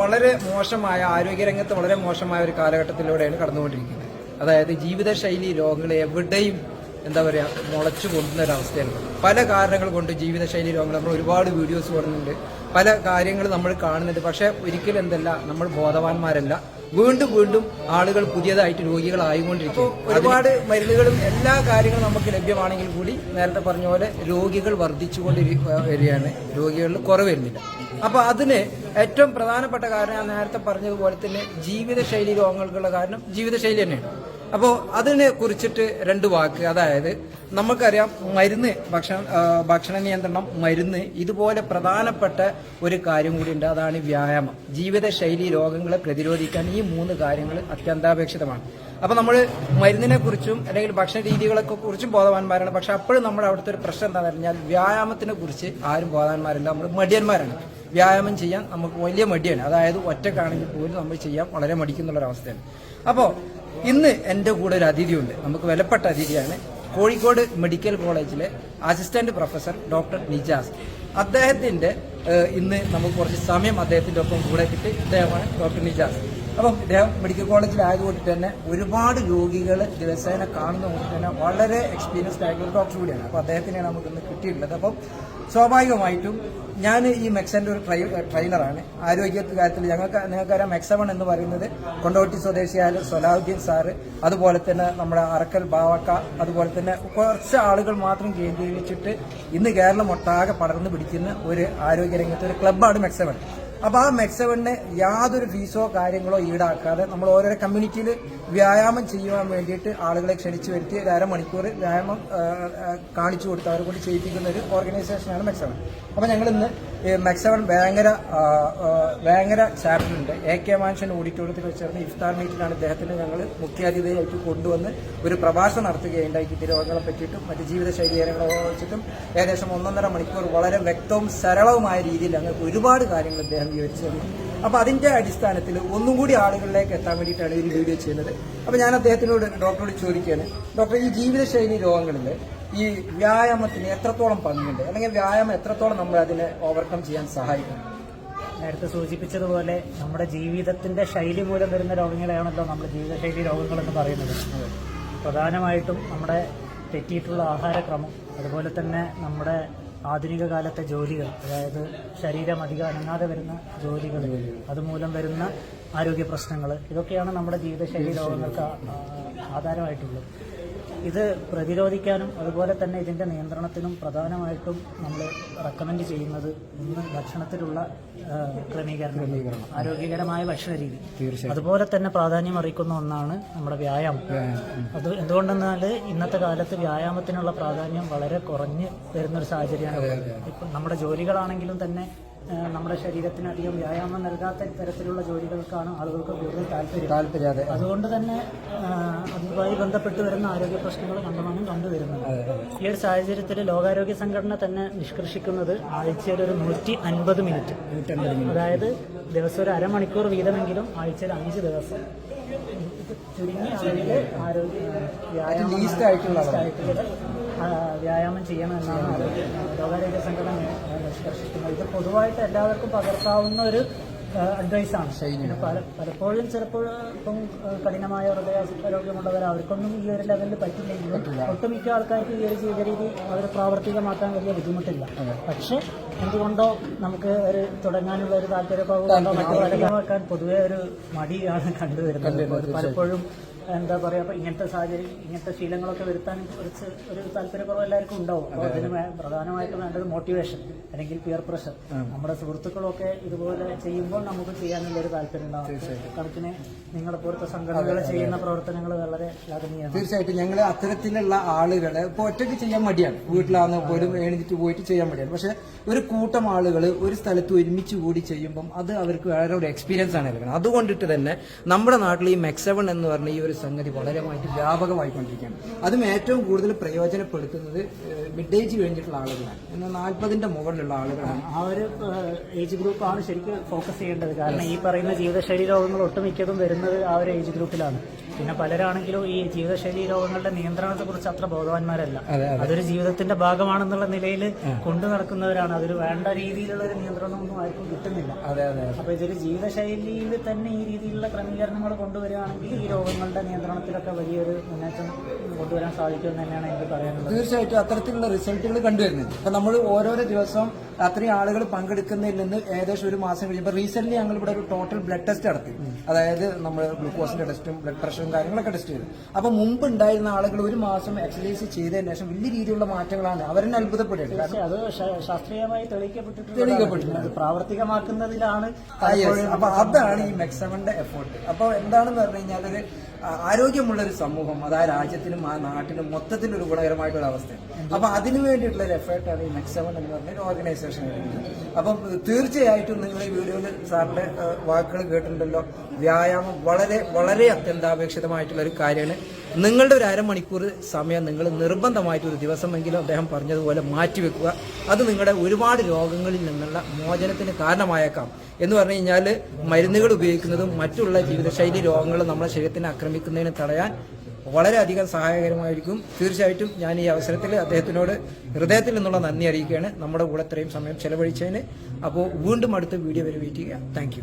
വളരെ മോശമായ ആരോഗ്യരംഗത്ത് വളരെ മോശമായ ഒരു കാലഘട്ടത്തിലൂടെയാണ് കടന്നുകൊണ്ടിരിക്കുന്നത്. അതായത് ജീവിതശൈലി രോഗങ്ങൾ എവിടെയും എന്താ പറയുക മുളച്ചു ഒരു അവസ്ഥയാണ്. പല കാരണങ്ങൾ കൊണ്ട് ജീവിതശൈലി രോഗങ്ങൾ നമ്മൾ ഒരുപാട് വീഡിയോസ് കാണുന്നുണ്ട്. പല കാര്യങ്ങൾ നമ്മൾ കാണുന്നുണ്ട്. പക്ഷേ ഒരിക്കലും എന്തല്ല നമ്മൾ ബോധവാന്മാരല്ല. വീണ്ടും വീണ്ടും ആളുകൾ പുതിയതായിട്ട് രോഗികളായിക്കൊണ്ടിരിക്കും ഒരുപാട് മരുന്നുകളും എല്ലാ കാര്യങ്ങളും നമുക്ക് ലഭ്യമാണെങ്കിൽ കൂടി നേരത്തെ പറഞ്ഞ പോലെ രോഗികൾ വർദ്ധിച്ചുകൊണ്ട് വരികയാണ്. രോഗികളിൽ കുറവ് വരുന്നില്ല. അപ്പൊ അതിന് ഏറ്റവും പ്രധാനപ്പെട്ട കാരണം ഞാൻ നേരത്തെ പറഞ്ഞതുപോലെ തന്നെ ജീവിതശൈലി രോഗങ്ങൾക്കുള്ള കാരണം ജീവിതശൈലി തന്നെയാണ്. അപ്പോൾ അതിനെ കുറിച്ചിട്ട് രണ്ട് വാക്ക്. അതായത് നമുക്കറിയാം മരുന്ന് ഭക്ഷണ ഭക്ഷണ നിയന്ത്രണം മരുന്ന് ഇതുപോലെ പ്രധാനപ്പെട്ട ഒരു കാര്യം കൂടിയുണ്ട്. അതാണ് വ്യായാമം. ജീവിതശൈലി രോഗങ്ങളെ പ്രതിരോധിക്കാൻ ഈ മൂന്ന് കാര്യങ്ങൾ അത്യന്താപേക്ഷിതമാണ്. അപ്പൊ നമ്മൾ മരുന്നിനെ കുറിച്ചും അല്ലെങ്കിൽ ഭക്ഷണ രീതികളൊക്കെ കുറിച്ചും ബോധവാന്മാരാണ്. പക്ഷെ അപ്പോഴും നമ്മൾ അവിടുത്തെ ഒരു പ്രശ്നം എന്താണെന്ന് പറഞ്ഞാൽ വ്യായാമത്തിനെ കുറിച്ച് ആരും ബോധവാന്മാരല്ല. നമ്മൾ മടിയന്മാരാണ്. വ്യായാമം ചെയ്യാൻ നമുക്ക് വലിയ മടിയാണ്. അതായത് ഒറ്റക്കാണെങ്കിൽ പോലും നമ്മൾ ചെയ്യാൻ വളരെ മടിക്കുന്നുള്ളൊരവസ്ഥയാണ്. അപ്പോൾ ഇന്ന് എന്റെ കൂടെ ഒരു അതിഥിയുണ്ട്. നമുക്ക് വിലപ്പെട്ട അതിഥിയാണ്. കോഴിക്കോട് മെഡിക്കൽ കോളേജിലെ അസിസ്റ്റന്റ് പ്രൊഫസർ ഡോക്ടർ നിജാസ്. അദ്ദേഹത്തിന്റെ ഇന്ന് നമുക്ക് കുറച്ച് സമയം അദ്ദേഹത്തിന്റെ ഒപ്പം കൂടെ കിട്ടി. ഇദ്ദേഹമാണ് ഡോക്ടർ നിജാസ്. അപ്പം ഇദ്ദേഹം മെഡിക്കൽ കോളേജിലായതുകൊണ്ട് തന്നെ ഒരുപാട് രോഗികൾ ദിവസേന കാണുന്നതുകൊണ്ട് തന്നെ വളരെ എക്സ്പീരിയൻസ്ഡ് ആയിട്ടുള്ള ഡോക്ടർ കൂടിയാണ്. അപ്പോൾ അദ്ദേഹത്തിനെയാണ് നമുക്ക് ഇന്ന് കിട്ടിയിട്ടുള്ളത്. അപ്പം സ്വാഭാവികമായിട്ടും ഞാൻ ഈ മെക്സന്റെ ഒരു ട്രൈ ട്രെയിനറാണ് ആരോഗ്യ കാര്യത്തിൽ ഞങ്ങൾക്ക് നിങ്ങൾക്കറിയാം മെക്സവൺ എന്ന് പറയുന്നത് കൊണ്ടോട്ടി സ്വദേശിയായ സൊലാഹുദ്ദീൻ സാറ് അതുപോലെ തന്നെ നമ്മുടെ അറക്കൽ ബാവക്ക അതുപോലെ തന്നെ കുറച്ച് ആളുകൾ മാത്രം കേന്ദ്രീകരിച്ചിട്ട് ഇന്ന് കേരളം ഒട്ടാകെ പടർന്നു പിടിക്കുന്ന ഒരു ആരോഗ്യരംഗത്തെ ഒരു ക്ലബ്ബാണ് മെക്സവൺ. അപ്പൊ ആ മെക്സവണിന് യാതൊരു ഫീസോ കാര്യങ്ങളോ ഈടാക്കാതെ നമ്മൾ ഓരോരോ കമ്മ്യൂണിറ്റിയിൽ വ്യായാമം ചെയ്യുവാൻ വേണ്ടിയിട്ട് ആളുകളെ ക്ഷണിച്ചു വരുത്തി ഒരു അരമണിക്കൂർ വ്യായാമം കാണിച്ചു കൊടുത്ത് അവരെ കൊണ്ട് ചെയ്യിപ്പിക്കുന്ന ഒരു ഓർഗനൈസേഷനാണ് മെക്സവൺ അപ്പൊ ഞങ്ങൾ ഇന്ന് മെക്സവൺ ഭയങ്കര വേങ്ങര ചാപ്റ്ററുണ്ട്. എ കെ മാൻഷൻ ഓഡിറ്റോറിയത്തിൽ വെച്ച് ചേർന്ന് ഇഫ്താർ മീറ്റിലാണ് ഇദ്ദേഹത്തിന് ഞങ്ങൾ മുഖ്യാതിഥിയായിട്ട് കൊണ്ടുവന്ന് ഒരു പ്രഭാഷണം നടത്തുകയുണ്ടായി ഈ രോഗങ്ങളെ പറ്റിയിട്ടും മറ്റ് ജീവിതശൈലി കാര്യങ്ങളെ വെച്ചിട്ടും ഏകദേശം ഒന്നൊന്നര മണിക്കൂർ വളരെ വ്യക്തവും സരളവുമായ രീതിയിൽ ഞങ്ങൾക്ക് ഒരുപാട് കാര്യങ്ങൾ അദ്ദേഹം വിവരിച്ചു തന്നു അപ്പൊ അതിന്റെ അടിസ്ഥാനത്തിൽ ഒന്നും കൂടി ആളുകളിലേക്ക് എത്താൻ വേണ്ടിയിട്ടാണ് ഈ വീഡിയോ ചെയ്യുന്നത്. അപ്പോൾ ഞാൻ അദ്ദേഹത്തിനോട് ഡോക്ടറോട് ചോദിക്കുകയാണ്. ഡോക്ടർ ഈ ജീവിതശൈലി രോഗങ്ങളിൽ ഈ വ്യായാമത്തിന് എത്രത്തോളം പങ്കുണ്ട്? അല്ലെങ്കിൽ വ്യായാമം എത്രത്തോളം നമ്മൾ അതിനെ ഓവർകം ചെയ്യാൻ സഹായിക്കും? നേരത്തെ സൂചിപ്പിച്ചതുപോലെ നമ്മുടെ ജീവിതത്തിന്റെ ശൈലി മൂലം വരുന്ന രോഗങ്ങളെയാണല്ലോ നമ്മുടെ ജീവിതശൈലി രോഗങ്ങൾ എന്ന് പറയുന്നത്. പ്രധാനമായിട്ടും നമ്മുടെ തെറ്റിയിട്ടുള്ള ആഹാരക്രമം അതുപോലെ തന്നെ നമ്മുടെ ആധുനിക കാലത്തെ ജോലികൾ അതായത് ശരീരം അധികം അനങ്ങാതെ വരുന്ന ജോലികൾ അതുമൂലം വരുന്ന ആരോഗ്യ പ്രശ്നങ്ങൾ ഇതൊക്കെയാണ് നമ്മുടെ ജീവിതശൈലി രോഗങ്ങൾക്ക് ആധാരമായിട്ടുള്ളത്. ഇത് പ്രതിരോധിക്കാനും അതുപോലെ തന്നെ ഇതിന്റെ നിയന്ത്രണത്തിനും പ്രധാനമായിട്ടും നമ്മൾ റെക്കമെൻഡ് ചെയ്യുന്നത് ഒന്ന് ഭക്ഷണത്തിലുള്ള ക്രമീകരണം ആരോഗ്യകരമായ ഭക്ഷണ രീതി. അതുപോലെ തന്നെ പ്രാധാന്യം അറിയിക്കുന്ന ഒന്നാണ് നമ്മുടെ വ്യായാമം. അത് എന്തുകൊണ്ടെന്നാൽ ഇന്നത്തെ കാലത്ത് വ്യായാമത്തിനുള്ള പ്രാധാന്യം വളരെ കുറഞ്ഞ് വരുന്നൊരു സാഹചര്യമാണ്. ഇപ്പം നമ്മുടെ ജോലികളാണെങ്കിലും തന്നെ നമ്മുടെ ശരീരത്തിന് അധികം വ്യായാമം നൽകാത്ത തരത്തിലുള്ള ജോലികൾക്കാണ് ആളുകൾക്ക് കൂടുതൽ താല്പര്യം. താല്പര്യം അതെ. അതുകൊണ്ട് തന്നെ അതുമായി ബന്ധപ്പെട്ട് വരുന്ന ആരോഗ്യ പ്രശ്നങ്ങൾ കണ്ടമാനം കണ്ടുവരുന്നത് ഈ ഒരു സാഹചര്യത്തിൽ ലോകാരോഗ്യ സംഘടന തന്നെ നിഷ്കർഷിക്കുന്നത് ആഴ്ചയിൽ ഒരു നൂറ്റി അൻപത് മിനിറ്റ്. അതായത് ദിവസം ഒരു അരമണിക്കൂർ വീതമെങ്കിലും ആഴ്ചയിൽ അഞ്ച് ദിവസം. ചുരുങ്ങി ചുരുങ്ങിയ ആരോഗ്യ വ്യായാമം ആയിട്ടുള്ള വ്യായാമം ചെയ്യണമെന്നാണ് ലോകാരോഗ്യ സംഘടന നിഷ്കർഷിക്കുന്നത് ഇത് പൊതുവായിട്ട് എല്ലാവർക്കും പകർത്താവുന്ന ഒരു അഡ്വൈസാണ് പിന്നെ പല പലപ്പോഴും ചിലപ്പോൾ ഇപ്പം കഠിനമായ ഹൃദയാരോഗ്യമുള്ളവർ അവർക്കൊന്നും ഈ ഒരു ലെവലിൽ പറ്റില്ലെങ്കിലും ഒട്ടുമിക്ക ആൾക്കാർക്ക് ഈ ഒരു ജീവിത രീതി അവർ പ്രാവർത്തികമാക്കാൻ വലിയ ബുദ്ധിമുട്ടില്ല. പക്ഷെ എന്തുകൊണ്ടോ നമുക്ക് ഒരു തുടങ്ങാനുള്ള ഒരു താല്പര്യക്കുറവ് കൊണ്ടോ മറ്റു പലതാക്കാൻ പൊതുവെ ഒരു മടിയാണ് കണ്ടുവരുന്നത്. പലപ്പോഴും എന്താ പറയുക അപ്പൊ ഇങ്ങനത്തെ സാഹചര്യം ഇങ്ങനത്തെ ശീലങ്ങളൊക്കെ വരുത്താൻ കുറച്ച് ഒരു താല്പര്യക്കുറവ് എല്ലാവർക്കും ഉണ്ടാവും. അപ്പോൾ അതിന് പ്രധാനമായിട്ട് വേണ്ടത് മോട്ടിവേഷൻ അല്ലെങ്കിൽ പിയർ പ്രഷർ നമ്മുടെ സുഹൃത്തുക്കളൊക്കെ ഇതുപോലെ ചെയ്യുമ്പോൾ നമുക്ക് ചെയ്യാനുള്ള ഒരു താല്പര്യം ഉണ്ടാവും. കണക്കിന് നിങ്ങളെ പോലത്തെ സംഘടനകൾ ചെയ്യുന്ന പ്രവർത്തനങ്ങൾ വളരെ ശ്ലാഘനീയമാണ് തീർച്ചയായിട്ടും ഞങ്ങൾ അത്തരത്തിലുള്ള ആളുകളെ ഇപ്പൊ ഒറ്റയ്ക്ക് ചെയ്യാൻ മടിയാണ്. വീട്ടിലാന്ന് പോലും എഴുന്നിട്ട് പോയിട്ട് ചെയ്യാൻ മടിയാണ്. പക്ഷെ ഒരു കൂട്ടം ആളുകൾ ഒരു സ്ഥലത്ത് ഒരുമിച്ച് കൂടി ചെയ്യുമ്പം അത് അവർക്ക് വേറെ ഒരു എക്സ്പീരിയൻസ് ആണ് എടുക്കുന്നത് അതുകൊണ്ടിട്ട് തന്നെ നമ്മുടെ നാട്ടിൽ ഈ മെക്സവൺ എന്ന് പറഞ്ഞ ഈ ഒരു സംഗതി വളരെമായിട്ട് വ്യാപകമായിക്കൊണ്ടിരിക്കുകയാണ്. അതും ഏറ്റവും കൂടുതൽ പ്രയോജനപ്പെടുത്തുന്നത് മിഡ് ഏജ് കഴിഞ്ഞിട്ടുള്ള ആളുകളാണ്. എന്നാൽ നാൽപ്പതിന്റെ മുകളിലുള്ള ആളുകളാണ്. ആ ഒരു ഏജ് ഗ്രൂപ്പാണ് ശരിക്കും ഫോക്കസ് ചെയ്യേണ്ടത്. കാരണം ഈ പറയുന്ന ജീവിതശൈലി രോഗങ്ങൾ ഒട്ടുമിക്കതും വരുന്നത് ആ ഒരു ഏജ് ഗ്രൂപ്പിലാണ്. പിന്നെ പലരാണെങ്കിലും ഈ ജീവിതശൈലി രോഗങ്ങളുടെ നിയന്ത്രണത്തെ കുറിച്ച് അത്ര ബോധവാന്മാരല്ല. അതൊരു ജീവിതത്തിന്റെ ഭാഗമാണെന്നുള്ള നിലയിൽ കൊണ്ടു നടക്കുന്നവരാണ്. അതൊരു വേണ്ട രീതിയിലുള്ള ഒരു നിയന്ത്രണമൊന്നും ആർക്കും കിട്ടുന്നില്ല. അതെ അതെ അപ്പൊ ഇതൊരു ജീവിതശൈലിയിൽ തന്നെ ഈ രീതിയിലുള്ള ക്രമീകരണങ്ങൾ കൊണ്ടുവരികയാണെങ്കിൽ ഈ രോഗങ്ങളുടെ നിയന്ത്രണത്തിലൊക്കെ വലിയൊരു മുന്നേറ്റം കൊണ്ടുവരാൻ സാധിക്കുമെന്ന് തന്നെയാണ് എനിക്ക് പറയാനുള്ളത്. തീർച്ചയായിട്ടും അത്തരത്തിലുള്ള റിസൾട്ടുകൾ കണ്ടുവരുന്നത് ഇപ്പൊ നമ്മൾ ഓരോരോ ദിവസം അത്രയും ആളുകൾ പങ്കെടുക്കുന്നതിൽ നിന്ന് ഏകദേശം ഒരു മാസം കഴിയുമ്പോൾ റീസെന്റ് ഞങ്ങൾ ഇവിടെ ഒരു ടോട്ടൽ ബ്ലഡ് ടെസ്റ്റ് നടത്തി. അതായത് നമ്മൾ ഗ്ലൂക്കോസിന്റെ ടെസ്റ്റും ബ്ലഡ് പ്രഷറും കാര്യങ്ങളൊക്കെ ടെസ്റ്റ് ചെയ്തു. അപ്പൊ മുമ്പ് ഉണ്ടായിരുന്ന ആളുകൾ ഒരു മാസം എക്സസൈസ് ചെയ്തതിന് ശേഷം വലിയ രീതിയിലുള്ള മാറ്റങ്ങളാണ് അവരെന്നെ അത്ഭുതപ്പെടുന്നത് അത് ശാസ്ത്രീയമായി തെളിയിക്കപ്പെട്ടിട്ടുണ്ട്. അത് പ്രാവർത്തികമാക്കുന്നതിലാണ് അപ്പൊ അതാണ് ഈ മെക്സവന്റെ എഫേർട്ട് അപ്പൊ എന്താണെന്ന് പറഞ്ഞു കഴിഞ്ഞാൽ ഒരു ആരോഗ്യമുള്ള ഒരു സമൂഹം അത് ആ രാജ്യത്തിനും ആ നാട്ടിനും മൊത്തത്തിൽ ഒരു ഗുണകരമായിട്ടുള്ള അവസ്ഥയാണ്. അപ്പൊ അതിനു വേണ്ടിയിട്ടുള്ള ഒരു എഫേർട്ടാണ് ഈ മെക്സവൻ എന്ന് പറഞ്ഞ ഒരു ഓർഗനൈസേഷൻ അപ്പം തീർച്ചയായിട്ടും നിങ്ങൾ ഈ വീഡിയോയിൽ സാറിന്റെ വാക്കുകൾ കേട്ടിട്ടുണ്ടല്ലോ. വ്യായാമം വളരെ വളരെ അത്യന്താപേക്ഷിതമായിട്ടുള്ള ഒരു കാര്യമാണ്. നിങ്ങളുടെ ഒരു അരമണിക്കൂർ സമയം നിങ്ങൾ നിർബന്ധമായിട്ട് ഒരു ദിവസമെങ്കിലും അദ്ദേഹം പറഞ്ഞതുപോലെ മാറ്റിവെക്കുക. അത് നിങ്ങളുടെ ഒരുപാട് രോഗങ്ങളിൽ നിന്നുള്ള മോചനത്തിന് കാരണമായേക്കാം. എന്ന് പറഞ്ഞു കഴിഞ്ഞാൽ മരുന്നുകൾ ഉപയോഗിക്കുന്നതും മറ്റുള്ള ജീവിതശൈലി രോഗങ്ങൾ നമ്മുടെ ശരീരത്തിനെ ആക്രമിക്കുന്നതിന് തടയാൻ വളരെയധികം സഹായകരമായിരിക്കും. തീർച്ചയായിട്ടും ഞാൻ ഈ അവസരത്തിൽ അദ്ദേഹത്തിനോട് ഹൃദയത്തിൽ നിന്നുള്ള നന്ദി അറിയിക്കുകയാണ്. നമ്മുടെ കൂടെ ഇത്രയും സമയം ചെലവഴിച്ചതിന്. അപ്പോൾ വീണ്ടും അടുത്ത വീഡിയോ വരെ വെയിറ്റ് ചെയ്യുക. താങ്ക്